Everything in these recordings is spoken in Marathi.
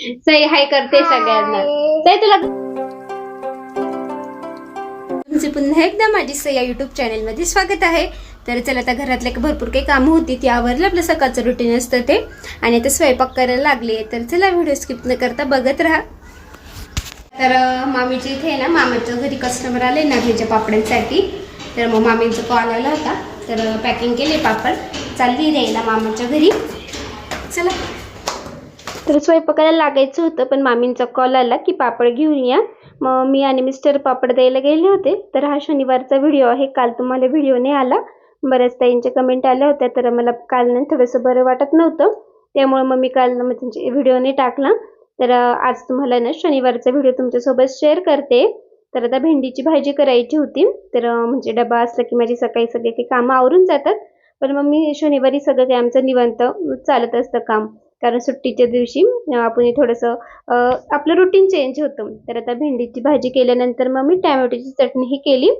सई हाय करते सगळ्यांना. सई तुला तुमचे पुन्हा एकदा माझी सई या युट्यूब चॅनलमध्ये स्वागत आहे. तर चला आता घरातले भरपूर काही कामं होती ती आवरलं. आपलं सकाळचं रुटीन असतं ते. आणि आता स्वयंपाक करायला लागली. आहे तर चला व्हिडिओ स्किप न करता बघत राहा. तर मामीच्या इथे ना मामाच्या घरी कस्टमर आले नागलीच्या पापडांसाठी तर मग मामींचा कॉल आला होता. तर पॅकिंग केले पापड. चालली द्यायला मामाच्या घरी. चला. तर स्वयंपाकाला लागायचं होतं पण मामींचा कॉल आला की पापड घेऊन या. मग मी आणि मिस्टर पापड द्यायला गेले होते. तर हा शनिवारचा व्हिडिओ आहे. काल तुम्हाला व्हिडिओ नाही आला. बऱ्याच ताईंच्या कमेंट आल्या होत्या तर मला काल नाही थोडंसं बरं वाटत नव्हतं. त्यामुळे मग मी काल मग त्यांचे व्हिडिओ नाही टाकला. तर आज तुम्हाला ना शनिवारचा व्हिडिओ तुमच्यासोबत शेअर करते. तर आता भेंडीची भाजी करायची होती. तर म्हणजे डबा असला की माझी सकाळी सगळे काही कामं आवरून जातात. पण मग मी शनिवारी सगळं काही आमचं निवांत चालत असतं काम. कारण सुट्टीच्या दिवशी आपण थोडंसं आपलं रुटीन चेंज होतं. तर आता भेंडीची भाजी केल्यानंतर मग मी टॅमॅटोची चटणीही केली.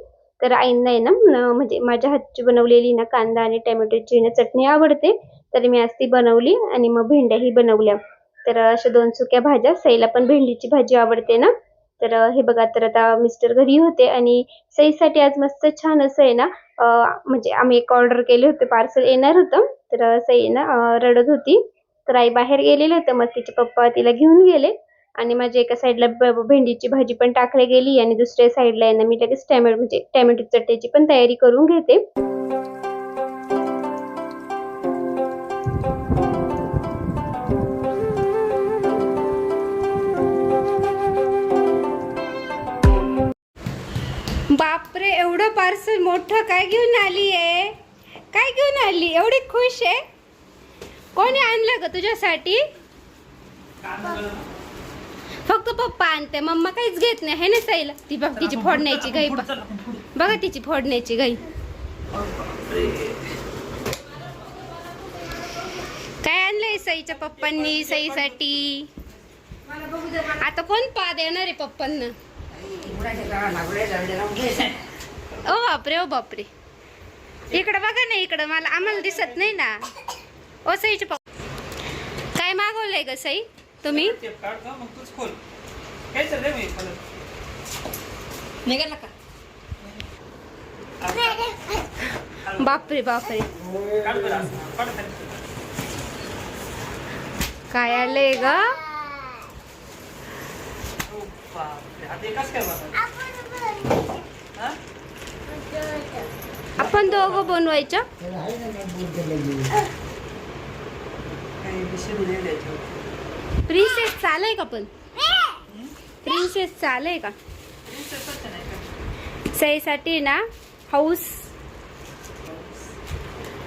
तर आईंना आहे ना म्हणजे माझ्या हातची बनवलेली ना कांदा आणि टॅमॅटोची ना चटणी आवडते. तर मी आज ती बनवली आणि मग भेंड्याही बनवल्या. तर अशा दोन सुक्या भाज्या सईला पण भेंडीची भाजी आवडते ना. तर हे बघा तर आता मिस्टर घरी होते आणि सईसाठी आज मस्त छान असं आहे ना म्हणजे आम्ही एक ऑर्डर केले होते पार्सल येणार होतं. तर सई ना रडत होती. तर आई बाहेर गेलेले होते. मग तिचे पप्पा तिला घेऊन गेले आणि माझ्या एका साईडला भेंडीची भाजी पण टाकली गेली आणि दुसऱ्या साईडला यांना मी लगेच टॅमॅटो म्हणजे टॅमॅटो चटणीची पण तयारी करून घेते. बापरे एवढं पार्सल मोठं काय घेऊन आली आहे काय घेऊन आली? एवढी खुश आहे? कोणी आणलं ग तुझ्यासाठी? फक्त पप्पा आणते मम्मा काहीच घेत नाही हे ना साईला? ती बघ तिची फोडण्याची गाई बघ तिची फोडण्याची गाई काय आणलंय सईच्या पप्पांनी सईसाठी? आता कोण पा देणार आहे पप्पांना? ओ बापरे ओ बापरे. इकडं बघा ना इकडं. मला आम्हाला दिसत नाही ना. ओ सईचे पप्पा काय मागवलंय ग सई? तुम्ही? निघाला का बापरे बापरे. काय आलंय ग? आपण दोघं बनवायचं? प्रिन्सेस चालय का पण? प्रिन्सेस चालय का? सईसाठी ना हाऊस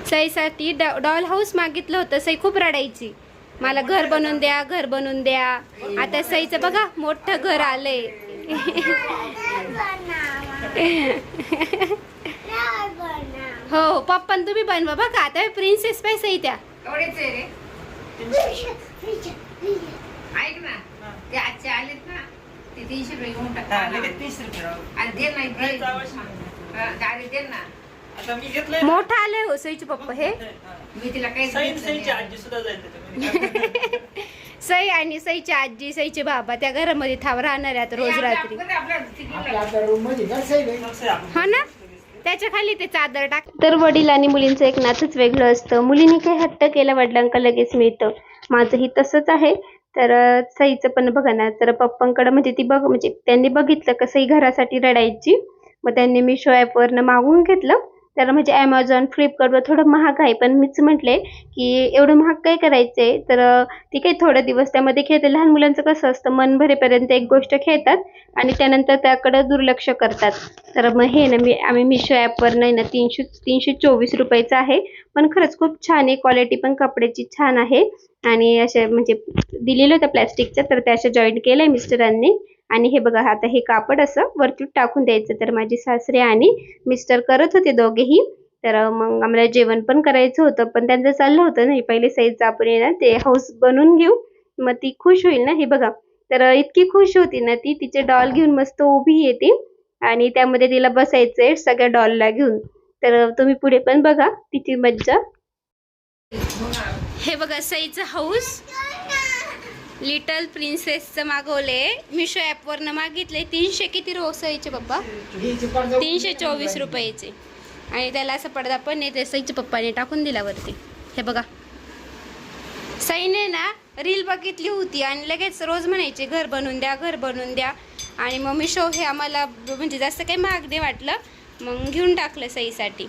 सईसाठी डॉ- डॉल हाऊस मागितलं होतं. सई खूप रडायची. मला घर बनवून द्या घर बनवून द्या. आता सईचं बघा मोठं घर आलंय. हो पप्पा तुम्ही बनवा बघा. आता प्रिन्सेस पाय सई त्या ऐक ना ते आजचे आलेत ना ते तीनशे रुपये घेऊन टाक आणि दे नाही दे. गाडी दे ना. आता मी घेतलंय मोठं आलंय हो सईचे पप्पा हे. मी तिला काही सैन सैनची आजी सुद्धा जाईल त्याच्यामध्ये सई आणि सईची आजी सईचे बाबा त्या घरामध्ये थांब राहणार आहेत रोज रात्री. हो ना? त्याच्याखाली ते चादर टाक. तर वडील आणि मुलींचं एक नातच वेगळं असतं. मुलींनी काही हट्ट केला वडिलांका लगेच मिळतं. माझंही तसंच आहे. तर सईचं पण बघा ना तर पप्पांकडं म्हणजे ती बघ म्हणजे त्यांनी बघितलं कसंही घरासाठी रडायची. मग त्यांनी मिशो ॲपवरनं मागवून घेतलं. तर म्हणजे ॲमेझॉन फ्लिपकार्टवर थोडं महाग आहे. पण मीच म्हटले की एवढं महाग काय करायचंय तर ती काही थोडे दिवस त्यामध्ये खेळते. लहान मुलांचं कसं असतं मन भरेपर्यंत एक गोष्ट खेळतात आणि त्यानंतर त्याकडं दुर्लक्ष करतात. तर मग हे ना मी आम्ही मिशो ॲपवर नाही ना तीनशे तीनशे चोवीस रुपयाचं आहे. पण खरंच खूप छान आहे. क्वालिटी पण कपड्याची छान आहे. आणि अशा म्हणजे दिलेलं होतं प्लॅस्टिकचं तर त्या अशा जॉईंट आहे मिस्टरांनी. आणि हे बघा आता हे कापड असं वरती टाकून द्यायचं. तर माझी सासरे आणि मिस्टर करत होते दोघेही. तर मग आम्हाला जेवण पण करायचं होतं पण त्यांचं चाललं होतं ना पहिले साईजचं आपण आहे ना ते हाऊस बनवून घेऊ मग ती खुश होईल ना हे बघा. तर इतकी खुश होती ना ती तिचे डॉल घेऊन मस्त उभी येते आणि त्यामध्ये तिला बसायचंय सगळ्या डॉलला घेऊन. तर तुम्ही पुढे पण बघा तिची मज्जा. हे बघा सईचं हाऊस लिटल प्रिन्सेसचं मागवले मिशो ॲपवरनं मागितले तीनशे किती रोसईचे पप्पा? तीनशे चोवीस रुपयाचे. आणि त्याला असं पडदा पण आहे ते सईच्या पप्पाने टाकून दिला वरती. हे बघा. सईने ना रील बघितली होती आणि लगेच रोज म्हणायचे घर बनवून द्या घर बनवून द्या. आणि मग मिशो हे आम्हाला म्हणजे जास्त काही महाग नाही वाटलं. मग घेऊन टाकलं सईसाठी.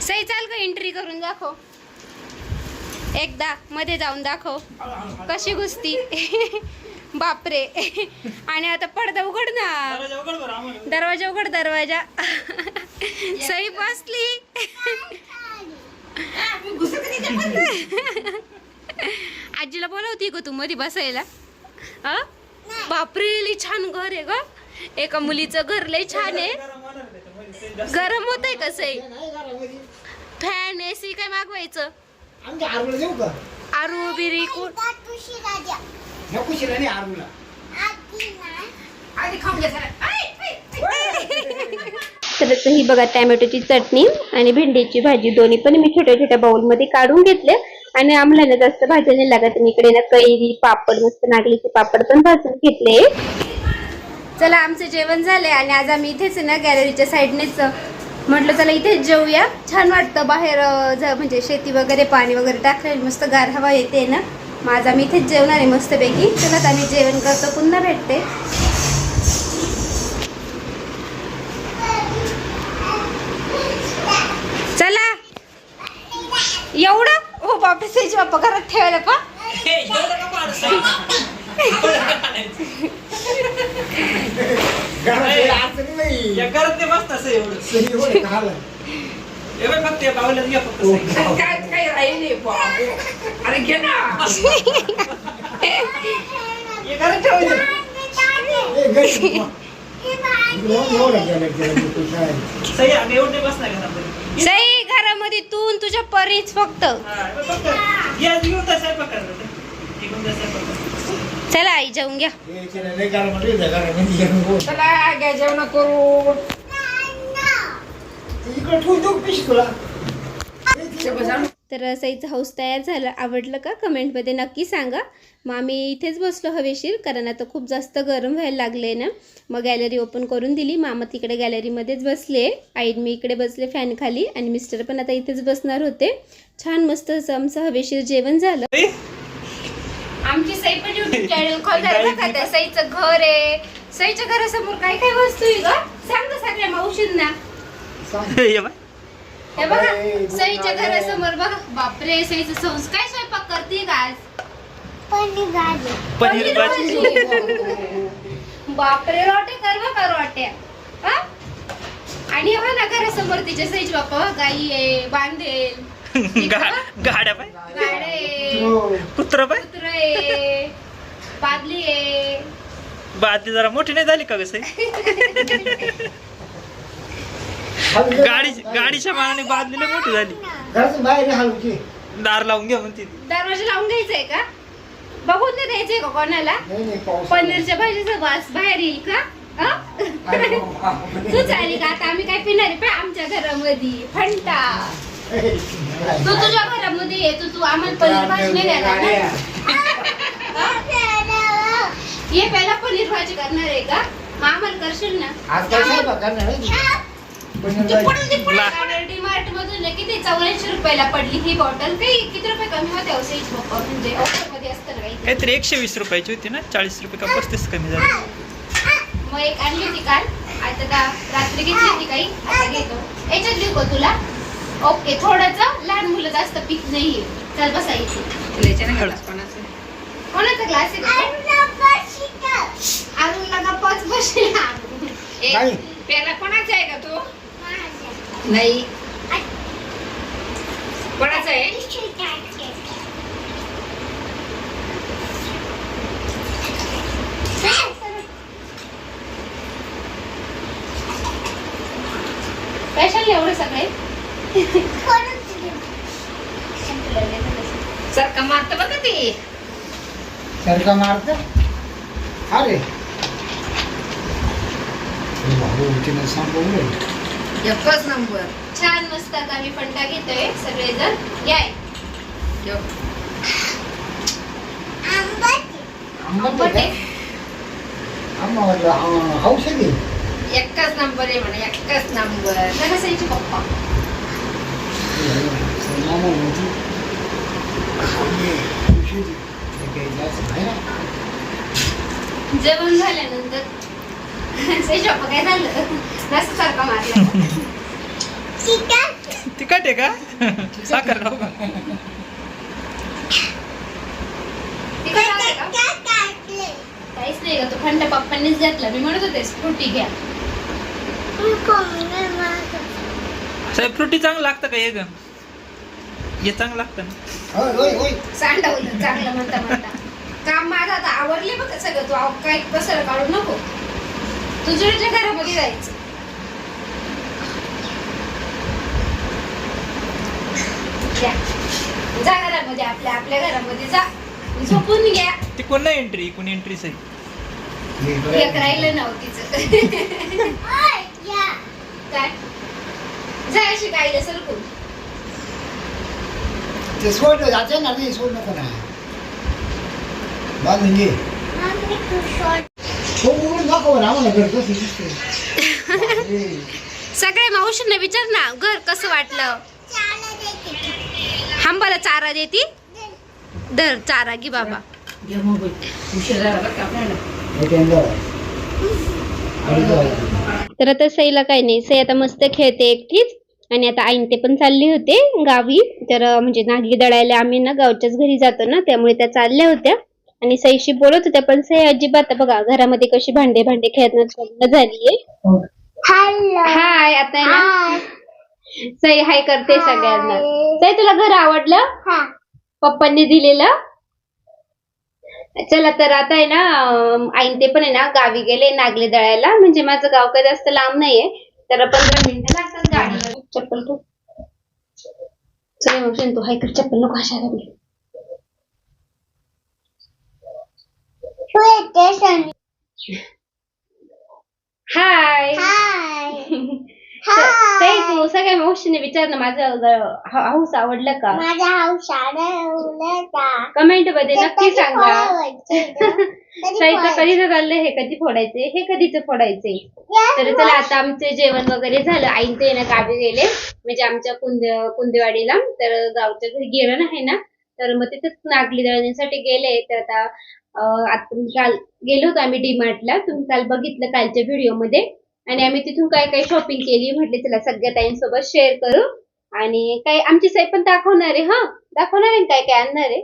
सई चाल का एंट्री करून दाखव. एकदा मध्ये जाऊन दाखव. कशी घुसती? बापरे. आणि आता पडदा उघड ना दरवाजा उघड. दरवाजा उघड दरवाजा. सई बसली. आजीला बोलवती ग तू मध्ये बसायला. अ? बापरे लई छान घर आहे ग. एका मुलीचं घर लई छान आहे. गरम होत आहे कसं फॅन एसी काय मागवायचं? आमच्या आरूला देऊ का? आरू बिरी कोण? नको शिराने आरूला. आधी खाऊन घ्या जरा. ऐ, ऐ, ऐ. तर आता ही बघा टॅमॅटोची चटणी आणि भेंडीची भाजी दोन्ही पण मी छोट्या छोट्या बाउलमध्ये काढून घेतले आणि आम्हाला ना जास्त भाज्या नाही लागत. आणि इकडे ना कैरी पापड मस्त नागलीचे पापड पण भाजून घेतले. चला आमचं जेवण झालंय आणि आज आम्ही इथेच आहे ना गॅलरीच्या साईडनेच म्हटलं चला इथेच जेऊया. छान वाटतं. बाहेर ज- म्हणजे शेती वगैरे पाणी वगैरे टाकलेलं मस्त गार हवा येते ना. माझा मी इथेच जेवणार आहे मस्तपैकी. चला आम्ही जेवण करतो. पुन्हा भेटते. चला. एवढं? हो बापरे त्याची बाप्पा घरात ठेवायला पा का माणूस नाही ते मस्त असं एवढं फक्त. घ्या फक्त. काय काय राहिले अरे घे ना हे ठेवायचं घरामध्ये सई घरामध्ये तू तुझ्या परीच फक्त चला आई जाऊन घ्या. चला घ्या जेवण करू. तर सईचा हाऊस तयार झाला. आवडलं का कमेंटमध्ये नक्की सांगा. मग आम्ही इथेच बसलो हवेशीर कारण आता खूप जास्त गरम व्हायला लागले ना. मग गॅलरी ओपन करून दिली. मामा तिकडे गॅलरीमध्येच बसले. आई मी इकडे बसले फॅन खाली. आणि मिस्टर पण आता इथेच बसणार होते. छान मस्त असं आमचं हवेशीर जेवण झालं? आमची सई पण युट्यूब चॅनल खोलणार बघा त्या सईचं घर आहे. सईच्या घरासमोर काय काय वस्तू आहे ग? सांग ना सगळ्या मावशींना. हे बघ. हे सईच्या. घरासमोर बघा. बापरे सईचं संस काय स्वयंपाक करते का आज? पनीर भाजी. बापरे रोटे कर बघा रोट्या. हा? आणि हे बघा ना घरासमोर तिच्या सईचे बाप्पा गाई आहे बांधेल. गाड्या पाय. कुत्र पाय बादली बादली जरा मोठी नाही झाली का जा. गाडी गाडीच्या मानाने बादलीला मोठी झाली. दार लावून घ्या म्हणते. दरवाजा लावून घ्यायचंय का बघून नाही द्यायचंय का कोणाला पनीरच्या भाजीचा वास बाहेर येईल का हा? आला. तू चाली का आता आम्ही काय पिणार आमच्या घरामध्ये फंटा तू तुझ्या घरामध्ये ये तू तू आम्हाला पनीर भाजी नाही देणार ना? ये पहिला पनीर भाजी करणार आहे का? मग आम्हाला करशील ना? आज काय भाजी. ला- डीमार्ट मधून ना किती? चौऱ्याऐंशी रुपयाला पडली ही बॉटल काही किती रुपये कमी होते औषध म्हणजे मध्ये असतं ना काही? काहीतरी एकशे वीस रुपयाची होती ना? चाळीस रुपये का पस्तीस कमी झाली. मग एक आणली होती काल. आता का रात्री घेतली होती काही? आता घेतो. याच्यात देऊ का तुला? ओके थोडंच लहान मुलं जास्त पीक नाहीये. चल नाही घालाच कोणाचं. कोणाचा ग्लास आहे? अरुणला का पाच बसला. पेला कोणाचा आहे का तो? नाही. कोणाचा आहे? स्पेशल एवढे सगळे? सर का मारतं बघा ते सरका मारत अरे. एकच नंबर छान मस्त आता आम्ही फंटा घेतोय सगळेजण याय हा- औषधी एकच नंबर आहे म्हणे एकच नंबर तर नसायची पप्पा मामा म्हणते, औषधी. ते काही जास्त आहे ना. जेवण झाल्यानंतर सई पप्पा काय झालं रस्ता सारखा मारला तिखट आहे का साखर खाऊ का तिखट आहे का? काहीच नाही का तो खंड पप्पांनीच घेतला मी म्हणत होते फ्रुटी घ्या साहेब फ्रुटी चांगलं लागतं का हे ग हे चांगलं लागतं ना. होय, होय, होय. सांडवलं चांगलं म्हणता म्हणता. काम माझं आता आवडले बघ सगळं तू आव- काय कसं काढू नको. तुझ्या घरामध्ये जायचं. जा. जा घरामध्ये आपल्या आपल्या घरामध्ये जा. झोपून घ्या. ती कोण नाही एंट्री कोण एंट्री सही हे बरं एक आहे. राहिलं नव्हतीच काय? जाय अशी गाईला सरकून. ते सोड जाते ना ते सोड नको ना बांधून घे तो उघडून दाखव ना आम्हाला घर कसं दिसतंय. बापरे. सगळ्या मावशींना विचार ना घर कसं वाटलं? हांबाला चारा देती? धर चारा घे बाबा. हे. तर आता सईला काही नाही. सई आता मस्त खेळते एकटीच. आणि आता आईन ते पण चालले होते गावी. तर म्हणजे नागी दळायला आम्ही ना गावच्याच घरी जातो ना त्यामुळे त्या चालल्या होत्या. आणि सईशी बोलत होत्या पण सई अजिबात बघा घरामध्ये कशी भांडे भांडे खेळण्यात झालीये. हाय आता आहे ना? सई हाय करते सगळ्यांना. सई तुला घर आवडलं? पप्पांनी दिलेलं? चला तर आता आहे ना आईन ते पण आहे ना गावी गेले नागले दळायला. म्हणजे माझं गाव काही जास्त लांब नाहीये. तर पंधरा मिनिटं लागतात गाडीवर. चप्पल तू. चल मग तू हाय कर चप्पल नको अशा लागली हाय ताई तू सगळ्या मावशीने विचार ना माझं हाऊस आवडलं का? माझा हाऊस शाळा कमेंटमध्ये नक्की सांगा. साईचं कधी चाललंय हे? कधी फोडायचे हे कधीच फोडायचे तर चला आता आमचे जेवण वगैरे झालं. आईन ते ना गावी गेले. म्हणजे आमच्या कुंदे कुंदेवाडीला. तर गावच्या घरी गिरण आहे ना? तर मग तिथेच नागली दळण्यासाठी गेले. तर आता काल गेलो होतो आम्ही डीमार्टला. तुम्ही काल बघितलं कालच्या व्हिडिओमध्ये आणि आम्ही तिथून काय काय शॉपिंग केली? म्हटले चला सगळ्या ताईंसोबत शेअर करू. आणि काय आमची साई पण दाखवणार आहे हा? दाखवणार आहे काय काय आणणार आहे?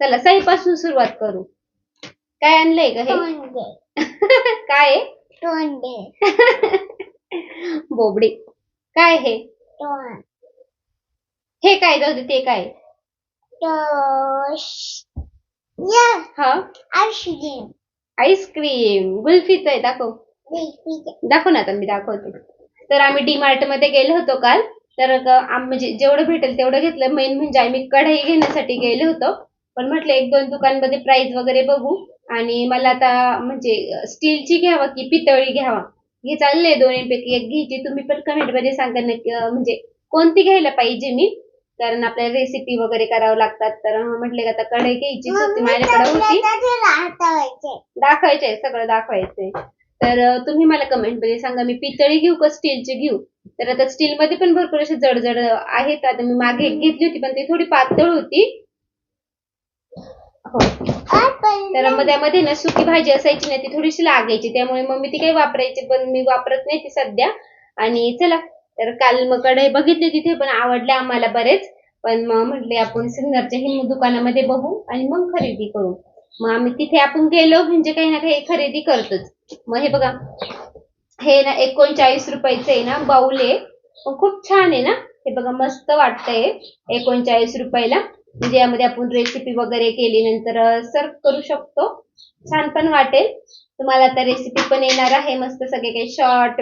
चला साई पासून सुरुवात करू. काय आणलंय का हे? काय आहे? बोबडी. काय हे? हे काय जाऊ दे ते काय हा? आईस्क्रीम. गुल्फीच आहे दाखव. दाखव ना आता मी दाखवते. तर आम्ही डी मार्टमध्ये गेलो होतो काल. तर ग- आम- म्हणजे जेवढं भेटेल तेवढं घेतलं. मेन म्हणजे आम्ही कढई घेण्यासाठी गेलो होतो. पण म्हटलं एक दोन दुकानमध्ये प्राइस वगैरे बघू. आणि मला आता म्हणजे स्टीलची घ्यावा की पितळी घ्यावा? हे चाललंय दोन्हीपैकी. एक घ्यायची तुम्ही पण कमेंटमध्ये सांगा नक्की म्हणजे कोणती घ्यायला पाहिजे मी? कारण आपल्याला रेसिपी वगैरे करावं लागतात. तर म्हटले का आता कढई घ्यायची होती. माझ्याकडे होती दाखवायचंय सगळं दाखवायचंय तर तुम्ही मला कमेंटमध्ये सांगा मी पितळी घेऊ का स्टीलची घेऊ? तर आता स्टील मध्ये पण भरपूर असे जडजड आहेत. आता मी मागे एक घेतली होती पण ती थोडी पातळ होती. तर मग त्यामध्ये ना सुकी भाजी असायची ना ती थोडीशी लागायची. त्यामुळे मग मी ती काही वापरायची पण मी वापरत नाही ती सध्या. आणि चला तर काल मग कढई बघितली तिथे पण आवडले आम्हाला बरेच. पण मग म्हटले आपण सिन्नरच्या हिंदू दुकानामध्ये बघू आणि मग खरेदी करू. मग आम्ही तिथे आपण गेलो म्हणजे काही ना काही खरेदी करतोच. मग हे बघा हे ना एकोणचाळीस रुपयाचं आहे ना बाऊल आहे. खूप छान आहे ना. हे बघा मस्त वाटतंय. एकोणचाळीस रुपयाला. म्हणजे यामध्ये आपण रेसिपी वगैरे केली नंतर सर्व करू शकतो. छान पण वाटेल. तुम्हाला आता रेसिपी पण येणार आहे. मस्त सगळे काही शॉर्ट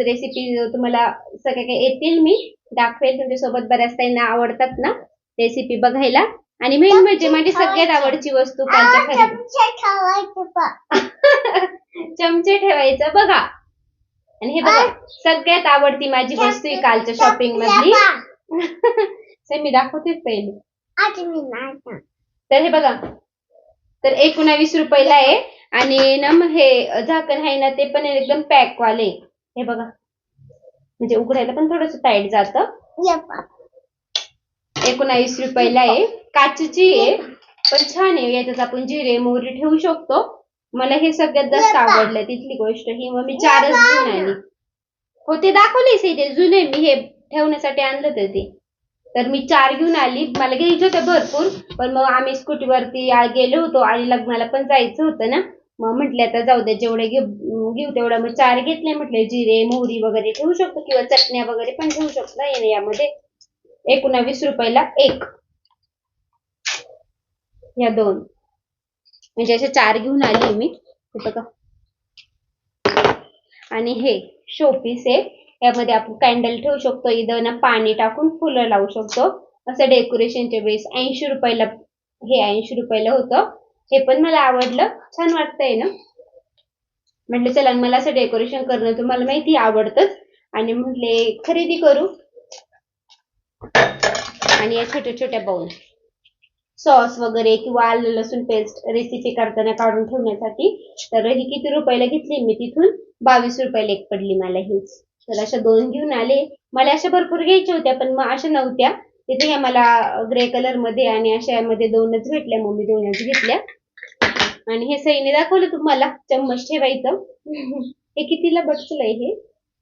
रेसिपी तुम्हाला सगळे काही येतील. मी दाखवेल. तुमच्यासोबत बऱ्याच ताईंना आवडतात ना रेसिपी बघायला. आणि मेन म्हणजे माझी सगळ्यात आवडची वस्तू चमचे ठेवायचं. बघा. आणि हे बघा. सगळ्यात आवडती माझी वस्तू कालच्या शॉपिंग मधली. मी दाखवतेच पहिले तर हे बघा. तर एकोणावीस रुपयाला आहे आणि ना मग हे झाकण आहे ना ते पण एकदम पॅक वाले हे बघा. म्हणजे उघडायला पण थोडस टाईट जातं. एकोणावीस रुपयाला आहे. काचेची आहे पण छान आहे. याच्यात आपण जिरे मोहरी ठेवू शकतो. मला हे सगळ्यात जास्त आवडलं तिथली गोष्ट. ही मग मी चारच घेऊन आली हो ते दाखवलेच ते जुने मी हे ठेवण्यासाठी आणलं होतं ते. तर मी चार घेऊन आली. मला घ्यायचे होते भरपूर पण मग आम्ही स्कूटीवरती गेलो होतो आणि लग्नाला पण जायचं होतं ना. मग म्हटले आता जाऊ दे जेवढे घेऊ घेऊ तेवढं. मग चार घेतले म्हटले जिरे मोहरी वगैरे ठेवू शकतो किंवा चटण्या वगैरे पण ठेवू शकतो यामध्ये. एकोणावीस रुपयाला एक. या दोन. म्हणजे असे चार घेऊन आली मी. बघा. आणि हे शोपीस आहे यामध्ये आपण कॅन्डल ठेवू शकतो. इथं पाणी टाकून फुलं लावू शकतो. असं डेकोरेशनच्या वेळेस ऐंशी रुपयाला हे ऐंशी रुपयाला होतं. हे पण मला आवडलं. छान वाटतंय ना? म्हटलं चला मला असं डेकोरेशन करणं तुम्हाला माहिती आवडतच आवडतंच. आणि म्हटले खरेदी करू. आणि या छोट्या छोट्या बाउल सॉस वगैरे किंवा आलं लसूण पेस्ट रेसिपी करताना काढून ठेवण्यासाठी. तर ही किती रुपयाला घेतली मी तिथून? बावीस रुपयाला एक पडली मला हीच. तर अशा दोन घेऊन आले. मला अशा भरपूर घ्यायच्या होत्या पण मग अशा नव्हत्या. तिथे ह्या मला ग्रे कलरमध्ये आणि अशा यामध्ये दोनच भेटल्या मग मी दोनच घेतल्या. आणि हे सईने दाखवलं तुम्हाला चम्मच ठेवायचं. हे कितीला बटचं आहे हे?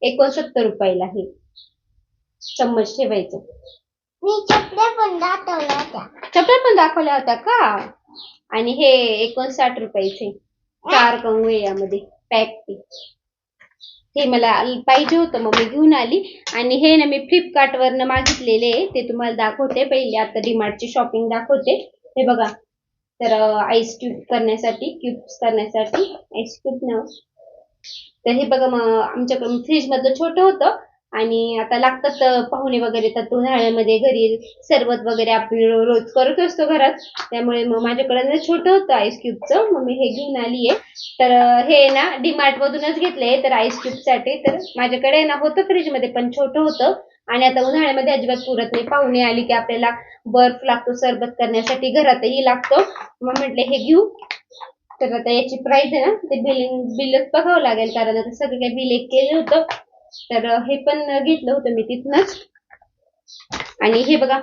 एकोणसत्तर रुपयाला हे चम्मच ठेवायचं. मी चपल्या पण दाखवल्या होत्या. चपल्या पण दाखवल्या होत्या का? आणि हे एकोणसाठ रुपयाचे. चार कंगू यामध्ये पॅक ते. हे मला पाहिजे होतं मग मी घेऊन आली. आणि हे ना मी फ्लिपकार्ट वरनं मागितलेले आहे. ते तुम्हाला दाखवते. पहिले आता डीमार्टची शॉपिंग दाखवते. हे बघा. तर आईस क्यूब करण्यासाठी क्यूब्स करण्यासाठी. आईस क्यूब ना तर हे बघा मग आमच्याकडे फ्रीज मधलं छोटं होतं. आणि आता लागतात पाहुणे वगैरे तर उन्हाळ्यामध्ये घरी सरबत वगैरे आपण रोज करत असतो घरात. त्यामुळे मग माझ्याकडे ना छोटं होतं आईस क्यूबचं मग मी हे घेऊन आली आहे तर हे ना डीमार्टमधूनच मधूनच घेतलंय तर आईस क्यूबसाठी तर माझ्याकडे ना होतं फ्रीजमध्ये पण छोटं होतं. आणि आता उन्हाळ्यामध्ये अजिबात पुरत नाही. पाहुणे आली की आपल्याला बर्फ लागतो सरबत करण्यासाठी घरातही लागतो. मग म्हटले हे घेऊ. तर आता याची प्राईस आहे ना ते बिलिंग बिलच बघावं लागेल कारण आता सगळं काही बिल एक केलं होतं. तर हे पण घेतलं होतं मी तिथनच आणि हे बघा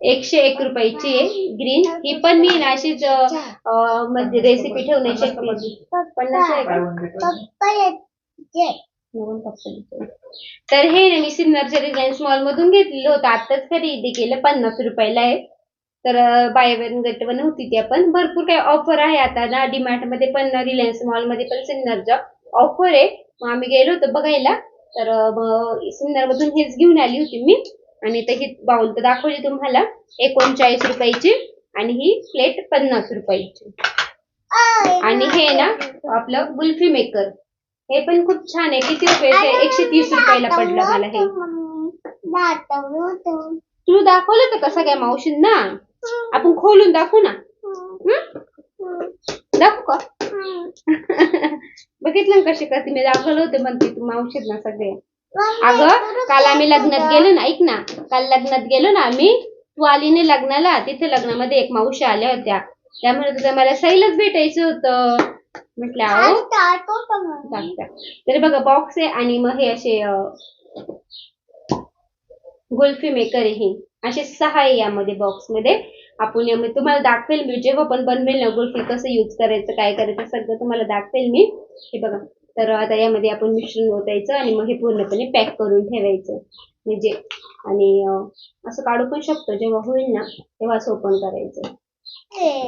एकशे एक रुपयाची आहे ग्रीन. ही पण मी ना अशीच म्हणजे रेसिपी ठेवण्याची तर हे ना मी सिन्नरच्या रिलायन्स मॉल मधून घेतलेलं होतं. आताच खरेदी केलं पन्नास रुपयाला आहे. तर बाय वन गेट वन होती ती आपण भरपूर काही ऑफर आहे. आता ना डीमार्टमध्ये पण रिलायन्स मॉलमध्ये पण सिन्नरच्या ऑफर आहे. मग आम्ही गेलो होतो बघायला. तर अं, मधून हेच घेऊन आली होती मी. आणि तर ही बाउल तर दाखवली तुम्हाला. एकोणचाळीस रुपयाची आणि ही प्लेट पन्नास रुपयाची. आणि हे ना आपलं गुल्फी मेकर हे पण खूप छान आहे. किती रुपयाचं एकशे तीस रुपयाला पडलं मला हे. तू दाखवलं तर कसं काय मावशींना? आपण खोलून दाखवू ना. हम्म दाखवू का? बघितलं ना कशी करते? मी दाखवलं होतं म्हणते तू मावशींना सगळे. अगं काल आम्ही लग्नात गेलो ना ऐक ना. काल लग्नात गेलो ना आम्ही तू आली नाही लग्नाला. तिथे लग्नामध्ये एक मावशी आल्या होत्या. त्यामुळे तुझं मला सैलच भेटायचं होतं. म्हटलं. तर बघा बॉक्स आहे आणि मग हे असे गुल्फी मेकर हे. असे सहा आहे यामध्ये बॉक्समध्ये. आपण मी तुम्हाला दाखवेल मी जेव्हा पण बनवेल ना गुल्फी कसं यूज करायचं काय करायचं सगळं तुम्हाला दाखवेल मी. हे बघा. तर आता यामध्ये आपण मिश्रण ओतायचं आणि मग हे पूर्णपणे पॅक करून ठेवायचं. म्हणजे आणि असं काढू पण शकतो. जेव्हा होईल ना तेव्हा असं ओपन करायचं.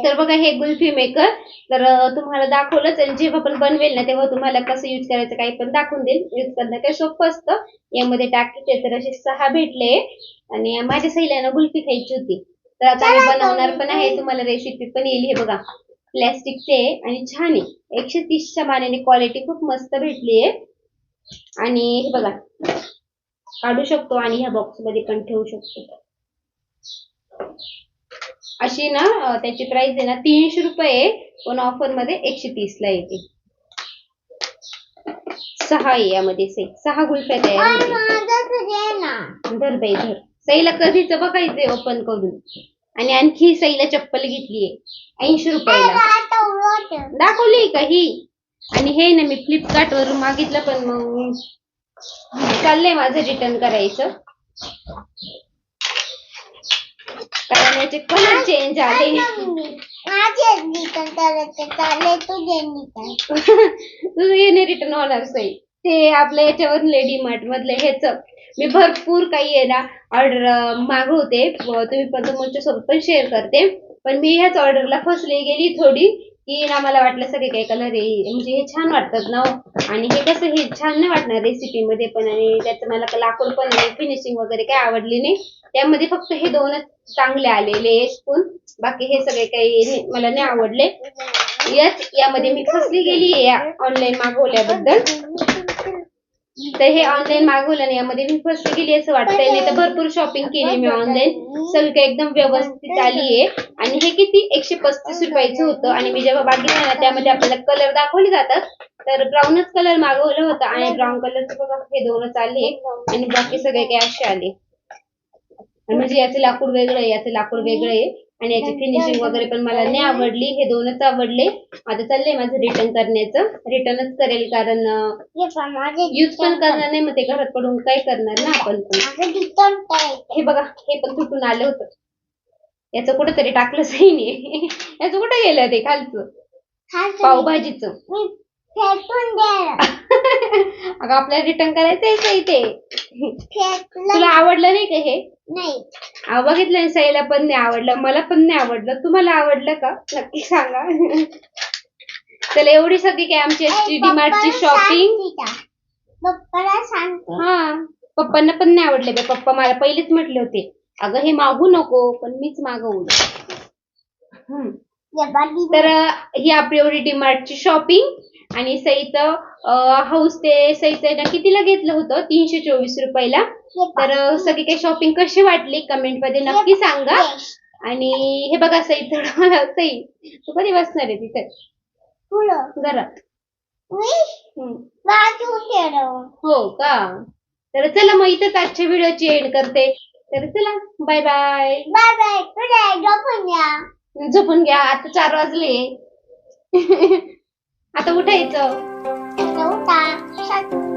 तर बघा हे गुल्फी मेकर तर तुम्हाला दाखवलंच आणि जेव्हा पण बनवेल ना तेव्हा तुम्हाला कसं यूज करायचं काही पण दाखवून देईल. यूज करणं काही सोपं असतं. यामध्ये टाकायचे तर असे सहा भेटले. आणि माझ्या सहिल्यानं गुल्फी खायची होती. तर आता आम्ही बनवणार पण आहे. तुम्हाला रेसिपी पण येईल. हे बघा. प्लॅस्टिकचे आहे आणि छान आहे. एकशे तीसच्या मानाने क्वालिटी खूप मस्त भेटली आहे. आणि हे बघा. काढू शकतो आणि ह्या बॉक्समध्ये पण ठेवू शकतो. अशी ना त्याची प्राइस आहे ना तीनशे रुपये पण ऑफरमध्ये एकशे तीस ला येते. सहा यामध्ये से सहा गुल्फ्या तयार धर बाई धर. सईला कधीच बघायचंय ओपन करून. आणि आणखी सईला चप्पल घेतलीये. ऐंशी रुपयाला. दाखवली का ही? आणि हे ना मी फ्लिपकार्ट वरून मागितलं पण मग चाललंय माझं रिटर्न करायचं. कारण याचे कलर चेंज आले. तुझे रिटर्न होणार सई. ते आपल्या याच्यावर लेडी मार्ट मधले हेच. मी भरपूर काही आहे ना ऑर्डर मागवते. तुम्ही पण तुमच्यासोबत पण शेअर करते. पण मी ह्याच ऑर्डरला फसली गेली थोडी की ना मला वाटलं सगळे काही कलर आहे. म्हणजे हे छान वाटतात ना हो. आणि हे कसं हे छान नाही वाटणार रेसिपी मध्ये पण. आणि त्याचं मला लाकूड पण फिनिशिंग वगैरे काही आवडली नाही. त्यामध्ये फक्त हे दोनच चांगले आलेले स्पून बाकी हे सगळे काही मला नाही आवडले. याच यामध्ये मी फसली गेली या ऑनलाईन मागवल्याबद्दल. तर हे ऑनलाईन मागवलं नाही. यामध्ये मी फसली गेली असं वाटतंय. नाही तर भरपूर शॉपिंग केली मी ऑनलाईन सगळं एकदम व्यवस्थित आली आहे. आणि हे किती? एकशे पस्तीस रुपयाचं होतं. आणि मी जेव्हा बाकीचं ना त्यामध्ये आपल्याला कलर दाखवले जातात. तर ब्राऊनच कलर मागवलं होतं. आणि ब्राऊन कलरचं बघा हे दोनच आले. आणि बाकी सगळे काही असे आले. म्हणजे याचे लाकूड वेगळं आहे याचे लाकूड वेगळं आहे. आणि याची फिनिशिंग वगैरे पण मला नाही आवडली. हे दोनच आवडले. आता चाललंय माझं रिटर्न करण्याचं. रिटर्नच करेल कारण युज पण करणार नाही मग ते घरात पडून काय करणार ना आपण पण? हे बघा हे पण तुटून आलं होतं. याचं कुठंतरी टाकलं सही नाही. याचं कुठं गेलं ते खालचं? पावभाजीचं. फेकून द्यायला. अगं आपल्याला रिटर्न करायचंय सही ते तुला आवडलं नाही का हे? नाही. बघितलं ना सईला पण नाही आवडलं. मला पण नाही आवडलं. तुम्हाला आवडलं का? नक्की सांगा. चला एवढी सगळी काय आमची डी मार्टची शॉपिंग पप्पाला सांगते हा. पप्पांना पण नाही आवडले बे पप्पा मला पहिलेच म्हटले होते. अगं हे मागू नको पण मीच मागवलं. हम्म. तर अं, ही आपली एवढी डीमार्टची शॉपिंग आणि सईचं हाऊस ते सईचं कितीला घेतलं होतं? तीनशे चोवीस रुपयाला. तर सगळी काही शॉपिंग कशी वाटली? कमेंटमध्ये नक्की सांगा. आणि हे बघा सई थोडं मला सई तू कधी बसणार आहे तिथे? घरात. हो का? तर चला मग इथंच आजच्या व्हिडिओची एंड करते. तर चला बाय बाय बाय बाय झोपून या झोपून घ्या. आता चार वाजले. आता उठायचं. आता उठा.